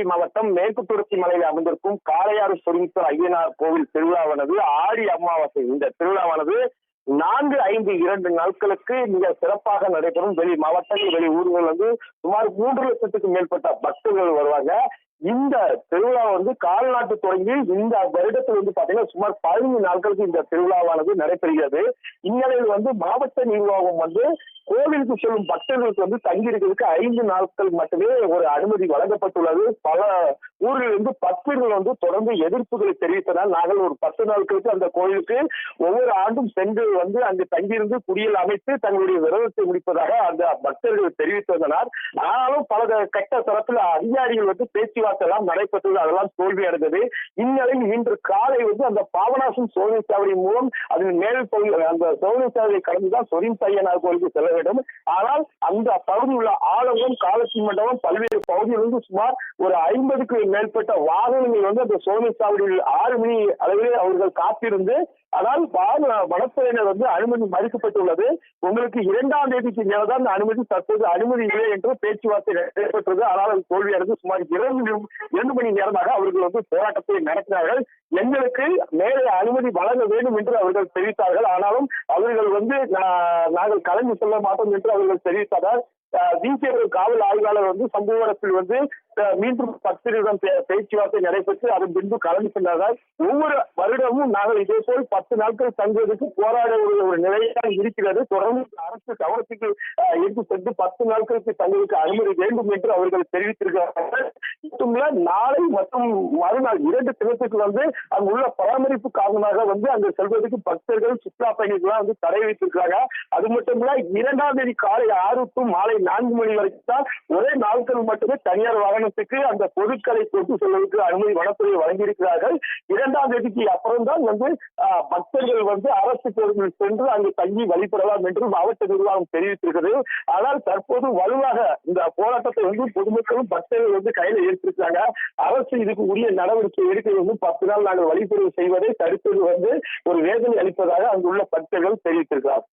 தூத்துக்குடி மாவட்டம் மேற்கு தொடர்ச்சி மலையில் அமைந்திருக்கும் காளையாறு சொரிமுத்தர் ஐயனார் கோவில் திருவிழாவானது ஆடி அமாவாசை. இந்த திருவிழாவானது நான்கு ஐந்து இரண்டு நாட்களுக்கு மிக சிறப்பாக நடைபெறும். வெளி மாவட்டங்கள் வெளி ஊர்கள் வந்து சுமார் மூன்று லட்சத்துக்கு மேற்பட்ட பக்தர்கள் வருவாங்க. இந்த திருவிழா வந்து கால்நாட்டு தொடங்கி இந்த வருடத்தில் வந்து பாத்தீங்கன்னா சுமார் பதினைந்து நாட்களுக்கு இந்த திருவிழாவானது நடைபெறுகிறது. இந்நிலையில் வந்து மாவட்ட நிர்வாகம் வந்து கோவிலுக்கு செல்லும் பக்தர்களுக்கு வந்து தங்கியிருக்கிறதுக்கு ஐந்து நாட்கள் மட்டுமே ஒரு அனுமதி வழங்கப்பட்டுள்ளது. பல ஊரிலிருந்து பக்தர்கள் வந்து தொடர்ந்து எதிர்ப்புகளை தெரிவித்தனால் நாங்கள் ஒரு பத்து நாட்களுக்கு அந்த கோயிலுக்கு ஒவ்வொரு ஆண்டும் சென்று வந்து அங்கு தங்கியிருந்து குடியில் அமைத்து தங்களுடைய விரதத்தை முடிப்பதாக அந்த பக்தர்கள் தெரிவித்திருந்தனர். ஆனாலும் பல கட்ட தரப்பில் அதிகாரிகள் வந்து பேச்சுவார்த்தை எல்லாம் நடைபெற்றது. அதெல்லாம் தோல்வி அடைந்தது இந்நிலையில் இன்று காலை வந்து அந்த பாபநாசம் சோதனை சாவடி மூலம் அதன் மேல் அந்த சோதனை சாவடியை கடந்துதான் சொரின் சையனார் கோயிலுக்கு செல்ல வேண்டும். ஆனால் அந்த பகுதியில் உள்ள ஆலங்கம் காலத்தி மண்டபம் பல்வேறு பகுதியிலிருந்து சுமார் ஒரு ஐம்பதுக்கு மேற்பட்ட வாகனங்கள் வந்து அந்த சோதனை சாவடியில் ஆறு மணி அளவிலே அவர்கள் காத்திருந்து ஆனால் வன- வனத்துறையினர் வந்து அனுமதி மறுக்கப்பட்டுள்ளது. உங்களுக்கு இரண்டாம் தேதிக்கு மேல்தான் அனுமதி தற்போது அனுமதி இல்லை என்று பேச்சுவார்த்தை நடைபெற்றது. ஆனால் அது தோல்வியடைந்து சுமார் இரண்டு இரண்டு மணி நேரமாக அவர்கள் வந்து போராட்டத்தை நடத்தினார்கள். எங்களுக்கு மேலே அனுமதி வழங்க வேண்டும் என்று அவர்கள் தெரிவித்தார்கள். ஆனாலும் அவர்கள் வந்து நாங்கள் கலந்து செல்ல மாட்டோம் என்று அவர்கள் தெரிவித்தார்கள். பிஜேபி காவல் ஆய்வாளர் வந்து சம்பவ இடத்தில் வந்து மீண்டும் பக்தர்களிடம் பேச்சுவார்த்தை நடைபெற்று அதன் பின்பு கலந்து சென்றார்கள் ஒவ்வொரு வருடமும் நாங்கள் இதே போல் பத்து நாட்கள் தங்குவதற்கு போராட ஒரு நிலையாக இருக்கிறது. தொடர்ந்து அரசு கவனத்துக்கு அஹ், எடுத்து சென்று பத்து நாட்களுக்கு தங்களுக்கு அனுமதி வேண்டும் என்று அவர்கள் தெரிவித்திருக்கிறார்கள். மட்டுமல்ல நாளை மற்றும் மறுநாள் இரண்டு தினத்துக்கு வந்து அங்குள்ள பராமரிப்பு காரணமாக வந்து அங்கு செல்வதற்கு பக்தர்கள் சுற்றுலா பயணிகள் வந்து தடை வைத்திருக்கிறாங்க அது மட்டும் இல்ல இரண்டாம் தேதி காலை ஆறு டு மாலை நான்கு மணி வரைக்கும் தான் ஒரே நாட்கள் மட்டுமே தனியார் வாகனத்துக்கு அந்த பொருட்களை கொண்டு செல்வதற்கு அனுமதி வனத்துறை வழங்கியிருக்கிறார்கள். இரண்டாம் தேதிக்கு அப்புறம் தான் வந்து பக்தர்கள் வந்து அரசு பேருந்தில் சென்று அங்கு தங்கி வழிபடலாம் என்று மாவட்ட நிர்வாகம் தெரிவித்திருக்கிறது. ஆனால் தற்போது வலுவாக இந்த போராட்டத்தை வந்து பொதுமக்களும் பக்தர்கள் வந்து கையில எடுத்திருக்காங்க அரசு இதுக்கு உரிய நடவடிக்கை எடுக்க வேண்டும். பத்து நாள் நாங்கள் வழிபடுவது செய்வதை தடுப்பது வந்து ஒரு வேதனை அளிப்பதாக அங்குள்ள பக்தர்கள் தெரிவித்திருக்கிறார்